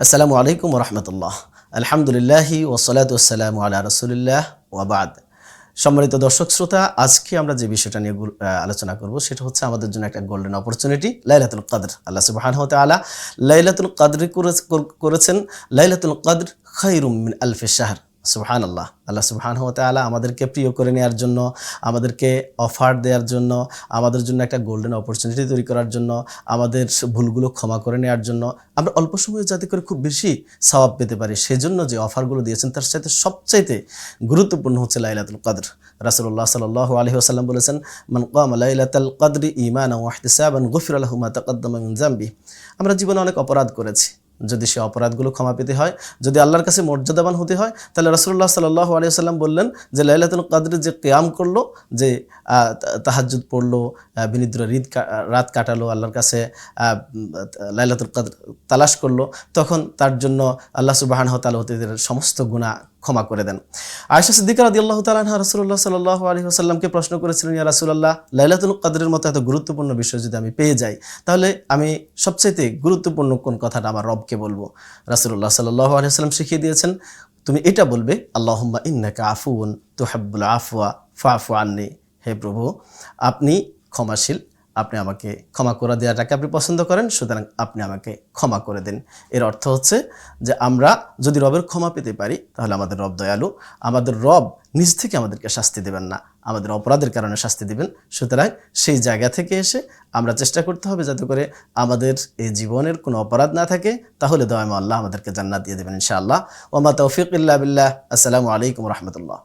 আসসালামু আলাইকুম রহমতুল্লাহ আলহামদুলিল্লাহি ওসলাত ওসালাম আলা রসুলিল্লাহ ওয়াবাদ সম্মানিত দর্শক শ্রোতা, আজকে আমরা যে বিষয়টা নিয়ে আলোচনা করব সেটা হচ্ছে আমাদের জন্য একটা গোল্ডেন অপরচুনিটি লাইলাতুল কাদর আল্লাহ সুবাহান হতে আলা লাইলাতুল কাদর করেছেন লাইলাতুল কাদর খাই মিন আলফে শাহর সুবহান আল্লাহ আল্লাহ সুবহানাহু ওয়া তাআলা আমাদেরকে প্রিয় করে নেওয়ার জন্য, আমাদেরকে অফার দেওয়ার জন্য, আমাদের জন্য একটা গোল্ডেন অপরচুনিটি তৈরি করার জন্য, আমাদের ভুলগুলো ক্ষমা করে নেওয়ার জন্য, আমরা অল্প সময়ে যাতে করে খুব বেশি সওয়াব পেতে পারি, সেজন্য যে অফারগুলো দিয়েছেন তার সাথে সবচাইতে গুরুত্বপূর্ণ হচ্ছে লাইলাতুল কদর। রাসূলুল্লাহ সাল্লাল্লাহু আলাইহি ওয়াসাল্লাম বলেছেন, মান কামা লাইলাতাল কদরি ঈমানান ওয়া ইহতিসাবান গুফিরা লাহু মা তাকাদ্দামা মিন যামবি। আমরা জীবনে অনেক অপরাধ করেছি। যদি সে অপরাধগুলো ক্ষমা পেতে হয়, যদি আল্লাহর কাছে মর্যাদাবান হতে হয়, তাহলে রসুল্লাহ সাল আলাইহি সাল্লাম বললেন যে, লাইলাতুল কাদরের যে কেয়াম করল, যে তাহাজুদ পড়ল বিনিদ্র রিদ রাত কাটালো, আল্লাহর কাছে লাইলাতুল কাদ তালাশ করল, তখন তার জন্য আল্লাহ সুবাহান হতাল হতে সমস্ত গুনাহ ক্ষমা করে দেন। আয়েশা সিদ্দিকা রাদিয়াল্লাহু তাআলা আনহা রাসূলুল্লাহ সাল্লাল্লাহু আলাইহি ওয়াসাল্লামকে প্রশ্ন করেছিলেন, ইয়া রাসূলুল্লাহ, লাইলাতুল কদরের মতো এত গুরুত্বপূর্ণ বিষয় যদি আমি পেয়ে যাই, তাহলে আমি সবচাইতে গুরুত্বপূর্ণ কোন কথাটা আমার রবকে বলব? রাসূলুল্লাহ সাল্লাহ আলাইহি ওয়াসাল্লাম শিখিয়ে দিয়েছেন, তুমি এটা বলবে, আল্লাহুম্মা ইন্নাকা আফুউন তুহাব্বুল আফওয়া ফাফু আন্নি, হে প্রভু, আপনি ক্ষমাশীল আপনি আমাকে ক্ষমা করে দেওয়াটাকে আপনি পছন্দ করেন, সুতরাং আপনি আমাকে ক্ষমা করে দিন। এর অর্থ হচ্ছে যে আমরা যদি রবের ক্ষমা পেতে পারি, তাহলে আমাদের রব দয়ালু। আমাদের রব নিজ থেকে আমাদেরকে শাস্তি দেবেন না। আমাদের অপরাধের কারণে শাস্তি দিবেন। সুতরাং সেই জায়গা থেকে এসে আমরা চেষ্টা করতে হবে যাতে করে আমাদের এই জীবনের কোনো অপরাধ না থাকে। তাহলে দয়ামা আল্লাহ আমাদেরকে জান্নাত দিয়ে দেবেন ইনশাআল্লাহ। ওমা তৌফিক ইল্লা বিল্লাহ। আসসালামু আলাইকুম রহমতুল্লাহ।